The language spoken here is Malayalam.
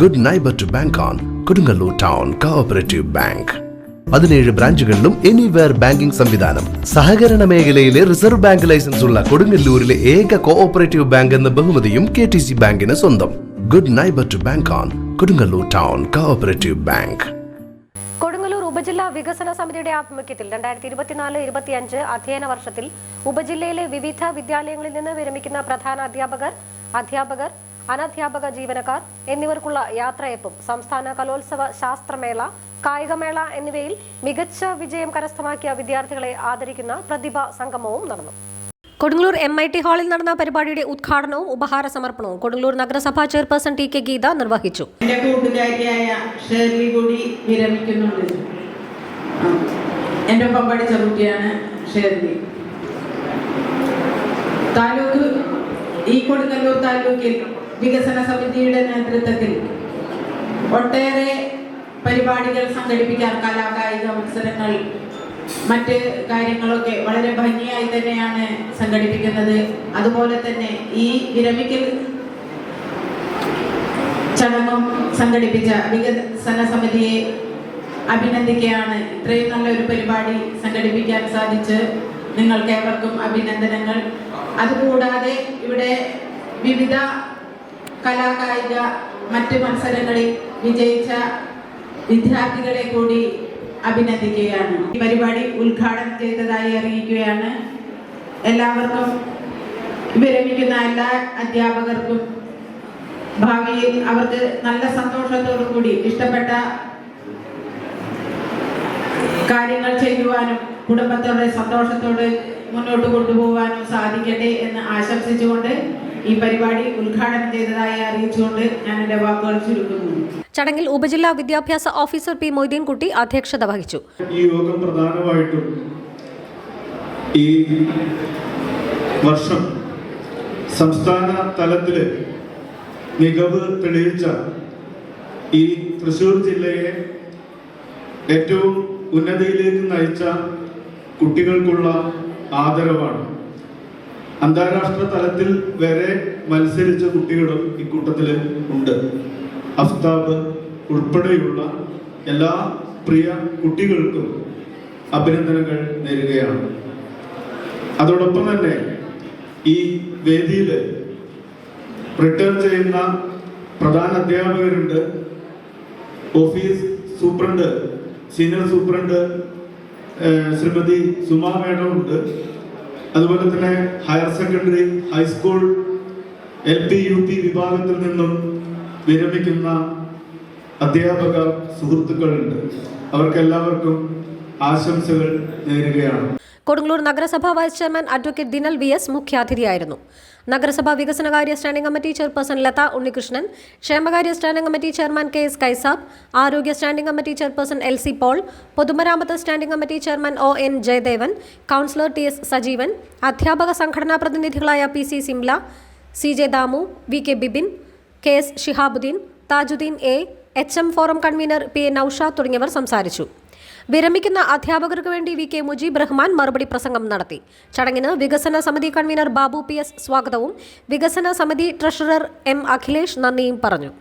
Good neighbour to bank on Kodungallur town cooperative bank പതിനേഴ് ബ്രാഞ്ചുകളിലും എനിവെയർ ബാങ്കിംഗ് സംവിധാനം. സഹകരണ മേഖലയിലെ റിസർവ് ബാങ്ക് ലൈസൻസ് ഉള്ള കൊടുങ്ങല്ലൂരിലെ ഏക കോഓപ്പറേറ്റീവ് ബാങ്ക് എന്ന ബഹുമതിയും കെ ടി സി ബാങ്കിന് സ്വന്തം. Good neighbour to bank on Kodungallur town cooperative bank ഉപജില്ലാ വികസന സമിതിയുടെ ആഭിമുഖ്യത്തിൽ രണ്ടായിരത്തി ഇരുപത്തിനാല് ഇരുപത്തിയഞ്ച് അധ്യയന വർഷത്തിൽ ഉപജില്ലയിലെ വിവിധ വിദ്യാലയങ്ങളിൽ നിന്ന് വിരമിക്കുന്ന പ്രധാന അധ്യാപകർ അധ്യാപകർ അനധ്യാപക ജീവനക്കാർ എന്നിവർക്കുള്ള യാത്രയപ്പും സംസ്ഥാന കലോത്സവ ശാസ്ത്രമേള കായികമേള എന്നിവയിൽ മികച്ച വിജയം കരസ്ഥമാക്കിയ വിദ്യാർത്ഥികളെ ആദരിക്കുന്ന പ്രതിഭാ സംഗമവും നടന്നു. കൊടുങ്ങല്ലൂർ എം ഐ ടി ഹാളിൽ നടന്ന പരിപാടിയുടെ ഉദ്ഘാടനവും ഉപഹാര സമർപ്പണവും കൊടുങ്ങല്ലൂർ നഗരസഭാ ചെയർപേഴ്സൺ ടി കെ ഗീത നിർവഹിച്ചു. എന്റെ കൂട്ടുകാരിയായ ഷേർലി കൂടി വിരമിക്കുന്നുണ്ട്. ഷേർലി. താലൂക്ക് ഈ കൊടുങ്ങല്ലൂർ താലൂക്കിൽ വികസന സമിതിയുടെ നേതൃത്വത്തിൽ ഒട്ടേറെ പരിപാടികൾ സംഘടിപ്പിക്കാൻ കലാകായിക മത്സരങ്ങൾ മറ്റ് കാര്യങ്ങളൊക്കെ വളരെ ഭംഗിയായി തന്നെയാണ് സംഘടിപ്പിക്കുന്നത്. അതുപോലെ തന്നെ ഈ വിരമിക്കൽ ചടങ്ങും സംഘടിപ്പിച്ച വികസന സമിതിയെ അഭിനന്ദിക്കുകയാണ്. ഇത്രയും നല്ലൊരു പരിപാടി സംഘടിപ്പിക്കാൻ സാധിച്ച് നിങ്ങൾക്ക് ഏവർക്കും അഭിനന്ദനങ്ങൾ. അതുകൂടാതെ ഇവിടെ വിവിധ കലാകായിക മറ്റ് മത്സരങ്ങളിൽ വിജയിച്ച വിദ്യാർത്ഥികളെ കൂടി അഭിനന്ദിക്കുകയാണ്. ഈ പരിപാടി ഉദ്ഘാടനം ചെയ്തതായി അറിയിക്കുകയാണ്. എല്ലാവർക്കും വിരമിക്കുന്ന എല്ലാ അധ്യാപകർക്കും ഭാവിയിൽ അവർക്ക് നല്ല സന്തോഷത്തോടു കൂടി ഇഷ്ടപ്പെട്ട കാര്യങ്ങൾ ചെയ്യുവാനും കുടുംബത്തോടെ സന്തോഷത്തോടെ മുന്നോട്ട് കൊണ്ടുപോകാനും സാധിക്കട്ടെ എന്ന് ആശംസിച്ചുകൊണ്ട് ഈ പരിപാടി ഉദ്ഘാടനം ചെയ്തതായി അറിയിച്ചുകൊണ്ട് ഞാൻ എന്റെ വാക്കുകൾ ചുരുക്കുന്നു. ചടങ്ങിൽ ഉപജില്ലാ വിദ്യാഭ്യാസ ഓഫീസർ പി മൊയ്തീൻകുട്ടി അധ്യക്ഷത വഹിച്ചു. ഈ യോഗം പ്രധാനമായിട്ടും ഈ വർഷം സംസ്ഥാന തലത്തിൽ മികവ് തെളിയിച്ച ഈ തൃശൂർ ജില്ലയെ ഏറ്റവും ഉന്നതിയിലേക്ക് നയിച്ച കുട്ടികൾക്കുള്ള ആദരവാണ്. അന്താരാഷ്ട്ര തലത്തിൽ വരെ മത്സരിച്ച കുട്ടികളും ഇക്കൂട്ടത്തിൽ ഉണ്ട്. അഫ്താബ് ഉൾപ്പെടെയുള്ള എല്ലാ പ്രിയ കുട്ടികൾക്കും അഭിനന്ദനങ്ങൾ നേരുകയാണ്. അതോടൊപ്പം തന്നെ ഈ വേദിയിൽ റിട്ടേൺ ചെയ്യുന്ന പ്രധാന അധ്യാപകരുണ്ട്. Office superintendent senior superintendent Shrimati Suma madam ഉണ്ട്. അതുപോലെ തന്നെ higher secondary high school L P U P വിഭാഗത്തിൽ നിന്നും വിരമിക്കുന്ന അധ്യാപക സുഹൃത്തുക്കളുണ്ട്. അവർക്കെല്ലാവർക്കും ആശംസകൾ നേരുകയാണ്. കൊടുങ്ങല്ലൂർ നഗരസഭ vice chairman advocate Dinal V S മുഖ്യാതിഥിയായിരുന്നു. നഗരസഭാ വികസനകാര്യ standing committee chairperson Latha Unnikrishnan ക്ഷേമകാര്യ standing committee chairman K S Kaisab ആരോഗ്യ standing committee chairperson L C Paul പൊതുമരാമത്ത് standing committee chairman O N Jayadevan councillor T S Sajeevan അധ്യാപക സംഘടനാ പ്രതിനിധികളായ P C Simla C J Damu V K Bibin K S Shihabuddin Thajuddin A H M forum convener P A തുടങ്ങിയവർ സംസാരിച്ചു. വിരമിക്കുന്ന അധ്യാപകർക്ക് വേണ്ടി വി കെ മുജീബ് റഹ്മാൻ മറുപടി പ്രസംഗം നടത്തി. ചടങ്ങിന് വികസന സമിതി കൺവീനർ ബാബു പി എസ് സ്വാഗതവും വികസന സമിതി ട്രഷറർ എം അഖിലേഷ് നന്ദിയും പറഞ്ഞു.